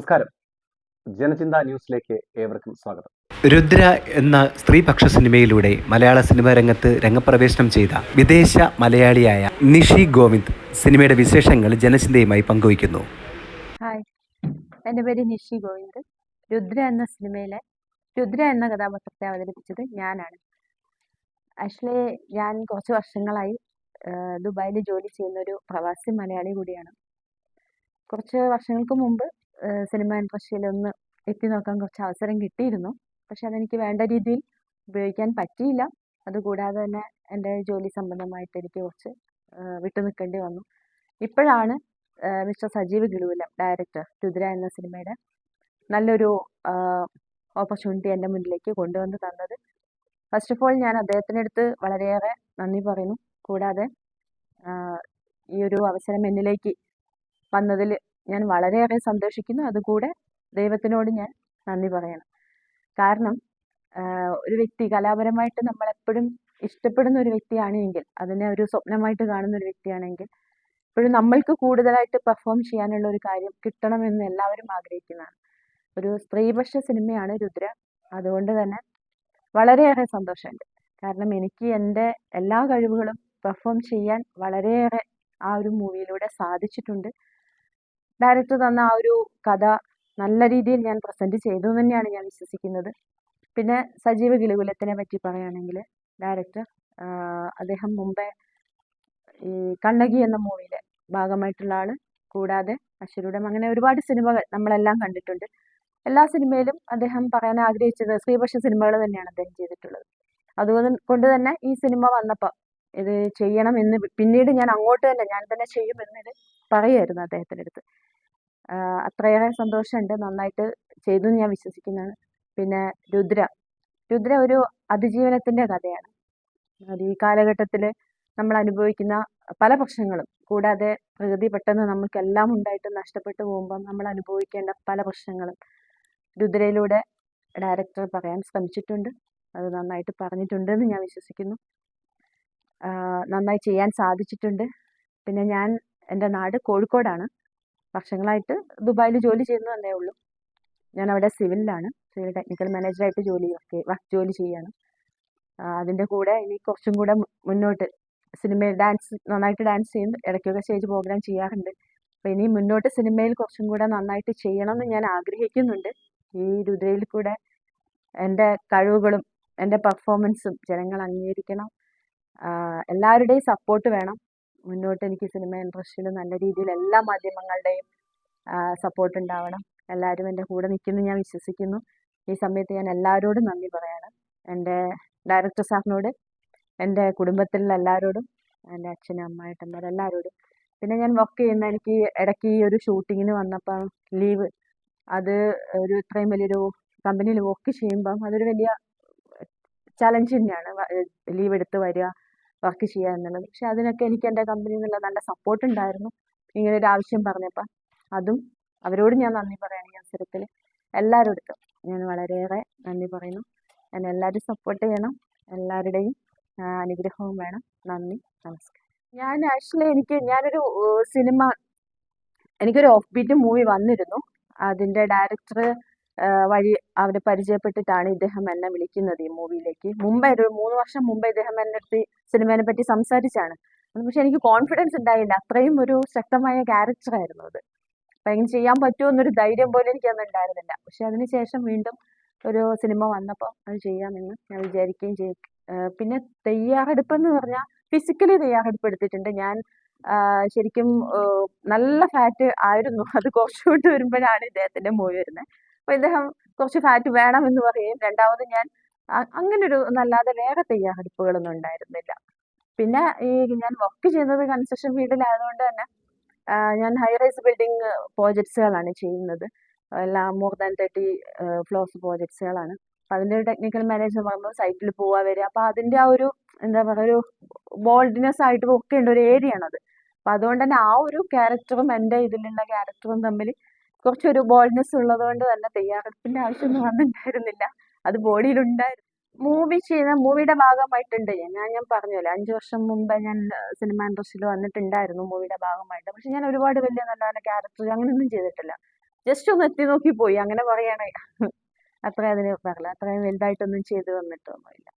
നമസ്കാരം. ജനചിന്ത ന്യൂസിലേക്ക് ഏവർക്കും സ്വാഗതം. രുദ്ര എന്ന സ്ത്രീപക്ഷ സിനിമയിലൂടെ മലയാള സിനിമാ രംഗത്ത് രംഗപ്രവേശനം ചെയ്ത വിദേശ മലയാളിയായ നിഷി ഗോവിന്ദ് സിനിമയുടെ വിശേഷങ്ങൾ ജനചിന്തയുമായി പങ്കുവയ്ക്കുന്നു. ഹായ്. എന്റെ പേര് നിഷി ഗോവിന്ദ്. രുദ്ര എന്ന സിനിമയിലെ രുദ്ര എന്ന കഥാപാത്രത്തെ അവതരിപ്പിച്ചത് ഞാനാണ്. ആക്ച്വലി ഞാൻ കുറച്ച് വർഷങ്ങളായി ദുബായിൽ ജോലി ചെയ്യുന്ന ഒരു പ്രവാസി മലയാളി കൂടിയാണ്. കുറച്ച് വർഷങ്ങൾക്ക് മുമ്പ് സിനിമ ഇൻഡസ്ട്രിയിൽ ഒന്ന് എത്തി നോക്കാൻ കുറച്ച് അവസരം കിട്ടിയിരുന്നു. പക്ഷെ അതെനിക്ക് വേണ്ട രീതിയിൽ ഉപയോഗിക്കാൻ പറ്റിയില്ല. അതുകൂടാതെ തന്നെ എന്റെ ജോലി സംബന്ധമായിട്ട് എനിക്ക് കുറച്ച് വിട്ടു നിൽക്കേണ്ടി വന്നു. ഇപ്പോഴാണ് മിസ്റ്റർ സജീവ് ഗിളുവിലം ഡയറക്ടർ രുദ്ര എന്ന സിനിമയുടെ നല്ലൊരു ഓപ്പർച്യൂണിറ്റി എന്റെ മുന്നിലേക്ക് കൊണ്ടുവന്ന് തന്നത്. ഫസ്റ്റ് ഓഫ് ഓൾ ഞാൻ അദ്ദേഹത്തിനടുത്ത് വളരെയേറെ നന്ദി പറയുന്നു. കൂടാതെ ഈ ഒരു അവസരം എന്നിലേക്ക് വന്നതിൽ ഞാൻ വളരെയേറെ സന്തോഷിക്കുന്നു. അതുകൂടെ ദൈവത്തിനോട് ഞാൻ നന്ദി പറയണം. കാരണം ഒരു വ്യക്തി കലാപരമായിട്ട് നമ്മൾ എപ്പോഴും ഇഷ്ടപ്പെടുന്ന ഒരു വ്യക്തിയാണെങ്കിൽ അതിനെ ഒരു സ്വപ്നമായിട്ട് കാണുന്ന ഒരു വ്യക്തിയാണെങ്കിൽ ഇപ്പോഴും നമ്മൾക്ക് കൂടുതലായിട്ട് പെർഫോം ചെയ്യാനുള്ള ഒരു കാര്യം കിട്ടണമെന്ന് എല്ലാവരും ആഗ്രഹിക്കുന്നതാണ്. ഒരു സ്ത്രീപക്ഷ സിനിമയാണ് രുദ്ര. അതുകൊണ്ട് തന്നെ വളരെയേറെ സന്തോഷമുണ്ട്. കാരണം എനിക്ക് എന്റെ എല്ലാ കഴിവുകളും പെർഫോം ചെയ്യാൻ വളരെയേറെ ആ ഒരു മൂവിയിലൂടെ സാധിച്ചിട്ടുണ്ട്. ഡയറക്ടർ തന്ന ആ ഒരു കഥ നല്ല രീതിയിൽ ഞാൻ പ്രസന്റ് ചെയ്തു തന്നെയാണ് ഞാൻ വിശ്വസിക്കുന്നത്. പിന്നെ സജീവ കിളികുലത്തിനെ പറ്റി പറയുകയാണെങ്കിൽ ഡയറക്ടർ അദ്ദേഹം മുമ്പേ ഈ കണ്ണകി എന്ന മൂവിയിലെ ഭാഗമായിട്ടുള്ള ആൾ കൂടാതെ അശ്വരൂഢം അങ്ങനെ ഒരുപാട് സിനിമകൾ നമ്മളെല്ലാം കണ്ടിട്ടുണ്ട്. എല്ലാ സിനിമയിലും അദ്ദേഹം പറയാൻ ആഗ്രഹിച്ചത് സ്ത്രീപക്ഷ സിനിമകൾ തന്നെയാണ് അദ്ദേഹം ചെയ്തിട്ടുള്ളത്. അതുകൊണ്ട് കൊണ്ട് തന്നെ ഈ സിനിമ വന്നപ്പോൾ ഇത് ചെയ്യണം എന്ന് പിന്നീട് ഞാൻ അങ്ങോട്ട് തന്നെ ഞാൻ തന്നെ ചെയ്യുമെന്നിത് പറയുമായിരുന്നു അദ്ദേഹത്തിന്റെ അടുത്ത്. അത്രയേറെ സന്തോഷമുണ്ട്. നന്നായിട്ട് ചെയ്തു എന്ന് ഞാൻ വിശ്വസിക്കുന്നതാണ് പിന്നെ രുദ്ര. രുദ്ര ഒരു അതിജീവനത്തിന്റെ കഥയാണ്. ഈ കാലഘട്ടത്തിൽ നമ്മൾ അനുഭവിക്കുന്ന പല പ്രശ്നങ്ങളും കൂടാതെ പ്രകൃതി പെട്ടെന്ന് നമുക്കെല്ലാം ഉണ്ടായിട്ട് നഷ്ടപ്പെട്ടു പോകുമ്പോൾ നമ്മൾ അനുഭവിക്കേണ്ട പല പ്രശ്നങ്ങളും രുദ്രയിലൂടെ ഡയറക്ടർ പറയാൻ ശ്രമിച്ചിട്ടുണ്ട്. അത് നന്നായിട്ട് പറഞ്ഞിട്ടുണ്ട് എന്ന് ഞാൻ വിശ്വസിക്കുന്നു. നന്നായി ചെയ്യാൻ സാധിച്ചിട്ടുണ്ട്. പിന്നെ ഞാൻ എന്റെ നാട് കോഴിക്കോടാണ്. വർഷങ്ങളായിട്ട് ദുബായിൽ ജോലി ചെയ്യുന്നു എന്നേ ഉള്ളൂ. ഞാൻ അവിടെ സിവിലിലാണ്. സിവിൽ ടെക്നിക്കൽ മാനേജറായിട്ട് ജോലി വർക്ക് ജോലി ചെയ്യാണ്. അതിന്റെ കൂടെ ഇനി കുറച്ചും കൂടെ മുന്നോട്ട് സിനിമയിൽ ഡാൻസ് നന്നായിട്ട് ഡാൻസ് ചെയ്യും ഇടയ്ക്കൊക്കെ സ്റ്റേജ് പ്രോഗ്രാം ചെയ്യാറുണ്ട്. അപ്പോൾ ഇനി മുന്നോട്ട് സിനിമയിൽ കുറച്ചും കൂടെ നന്നായിട്ട് ചെയ്യണം എന്ന് ഞാൻ ആഗ്രഹിക്കുന്നുണ്ട്. ഈ രുദ്രയിൽ കൂടെ എന്റെ കഴിവുകളും എന്റെ പെർഫോമൻസും ജനങ്ങൾ അംഗീകരിക്കണം. എല്ലാവരുടെയും സപ്പോർട്ട് വേണം. മുന്നോട്ട് എനിക്ക് സിനിമ ഇൻഡസ്ട്രിയിൽ നല്ല രീതിയിൽ എല്ലാ മാധ്യമങ്ങളുടെയും സപ്പോർട്ട് ഉണ്ടാവണം. എല്ലാവരും എന്റെ കൂടെ നിൽക്കുന്നു ഞാൻ വിശ്വസിക്കുന്നു. ഈ സമയത്ത് ഞാൻ എല്ലാവരോടും നന്ദി പറയാണ്. എന്റെ ഡയറക്ടർ സാറിനോട് എന്റെ കുടുംബത്തിലുള്ള എല്ലാവരോടും എന്റെ അച്ഛനും അമ്മായിട്ടന്മാർ എല്ലാവരോടും പിന്നെ ഞാൻ വർക്ക് ചെയ്യുന്ന എനിക്ക് ഇടയ്ക്ക് ഈ ഒരു ഷൂട്ടിങ്ങിന് വന്നപ്പോൾ ലീവ് അത് ഒരു ഇത്രയും വലിയൊരു കമ്പനിയിൽ വർക്ക് ചെയ്യുമ്പം അതൊരു വലിയ ചലഞ്ച് തന്നെയാണ്. ലീവ് എടുത്ത് വരിക വർക്ക് ചെയ്യുക എന്നുള്ളത്. പക്ഷെ അതിനൊക്കെ എനിക്ക് എന്റെ കമ്പനിയിൽ നിന്നുള്ള നല്ല സപ്പോർട്ട് ഉണ്ടായിരുന്നു. ഇങ്ങനെ ഒരു ആവശ്യം പറഞ്ഞപ്പോൾ അതും അവരോട് ഞാൻ നന്ദി പറയുകയാണ് ഈ അവസരത്തിൽ. എല്ലാവരോടും ഞാൻ വളരെയേറെ നന്ദി പറയുന്നു. എന്നെ എല്ലാവരും സപ്പോർട്ട് ചെയ്യണം. എല്ലാവരുടെയും അനുഗ്രഹവും വേണം. നന്ദി. നമസ്കാരം. ഞാൻ ആക്ച്വലി എനിക്ക് ഞാനൊരു സിനിമ എനിക്കൊരു ഓഫ് ബീറ്റ് മൂവി വന്നിരുന്നു. അതിന്റെ ഡയറക്ടർ വഴി അവരെ പരിചയപ്പെട്ടിട്ടാണ് ഇദ്ദേഹം എന്നെ വിളിക്കുന്നത് ഈ മൂവിയിലേക്ക്. മുമ്പേ ഒരു മൂന്ന് വർഷം മുമ്പേ ഇദ്ദേഹം എന്റെ അടുത്ത് സിനിമയെ പറ്റി സംസാരിച്ചാണ്. പക്ഷെ എനിക്ക് കോൺഫിഡൻസ് ഉണ്ടായില്ല. അത്രയും ഒരു ശക്തമായ ക്യാരക്ടർ ആയിരുന്നു അത്. അപ്പം എങ്ങനെ ചെയ്യാൻ പറ്റുമോ എന്നൊരു ധൈര്യം പോലും എനിക്ക് അന്ന് ഉണ്ടായിരുന്നില്ല. പക്ഷെ അതിനുശേഷം വീണ്ടും ഒരു സിനിമ വന്നപ്പോൾ അത് ചെയ്യാമെന്ന് ഞാൻ വിചാരിക്കുകയും ചെയ്യും പിന്നെ തയ്യാറെടുപ്പ് എന്ന് പറഞ്ഞാൽ ഫിസിക്കലി തയ്യാറെടുപ്പ് എടുത്തിട്ടുണ്ട്. ഞാൻ ശരിക്കും നല്ല ഫാറ്റ് ആയിരുന്നു. അത് കുറച്ചുകൊണ്ട് വരുമ്പോഴാണ് ഇദ്ദേഹത്തിന്റെ മൂവി വരുന്നത്. അപ്പോൾ ഇദ്ദേഹം കുറച്ച് ഫാറ്റ് വേണം എന്ന് പറയും. രണ്ടാമത് ഞാൻ അങ്ങനെ ഒരു നല്ലാതെ വേറെ തയ്യാറെടുപ്പുകളൊന്നും ഉണ്ടായിരുന്നില്ല. പിന്നെ ഈ ഞാൻ വർക്ക് ചെയ്യുന്നത് കൺസ്ട്രക്ഷൻ ഫീൽഡിലായതുകൊണ്ട് തന്നെ ഞാൻ ഹൈ റൈസ് ബിൽഡിംഗ് പ്രോജക്ട്സുകളാണ് ചെയ്യുന്നത്. എല്ലാം മോർ ദാൻ തേർട്ടി ഫ്ലോർസ് പ്രോജക്ട്സുകളാണ് അപ്പൊ അതിന്റെ ഒരു ടെക്നിക്കൽ മാനേജർ പറയുമ്പോൾ സൈറ്റിൽ പോവാ വരിക. അപ്പൊ അതിന്റെ ആ ഒരു എന്താ പറയുക ഒരു ബോൾഡ്നെസ് ആയിട്ട് ഒക്കെ ഉണ്ട് ഒരു ഏരിയ ആണത് അപ്പൊ അതുകൊണ്ട് തന്നെ ആ ഒരു ക്യാരക്ടറും എന്റെ ഇതിലുള്ള ക്യാരക്ടറും തമ്മിൽ കുറച്ചൊരു ബോൾഡ്നെസ് ഉള്ളത് കൊണ്ട് തന്നെ തയ്യാറെടുപ്പിന്റെ ആവശ്യമൊന്നും വന്നിട്ടുണ്ടായിരുന്നില്ല. അത് ബോഡിയിലുണ്ടായിരുന്നു മൂവി ചെയ്യുന്ന മൂവിയുടെ ഭാഗമായിട്ടുണ്ട്. ഞാൻ ഞാൻ പറഞ്ഞല്ലോ അഞ്ചു വർഷം മുമ്പ് ഞാൻ സിനിമ ഇൻഡസ്ട്രിയിൽ വന്നിട്ടുണ്ടായിരുന്നു മൂവിയുടെ ഭാഗമായിട്ട്. പക്ഷെ ഞാൻ ഒരുപാട് വലിയ നല്ല നല്ല ക്യാരക്ടർ അങ്ങനെയൊന്നും ചെയ്തിട്ടില്ല. ജസ്റ്റ് ഒന്ന് എത്തി നോക്കി പോയി. അങ്ങനെ പറയാണ്. അത്ര അതിന് പറയില്ല അത്രയും വലുതായിട്ടൊന്നും ചെയ്തു തന്നിട്ടൊന്നുമില്ല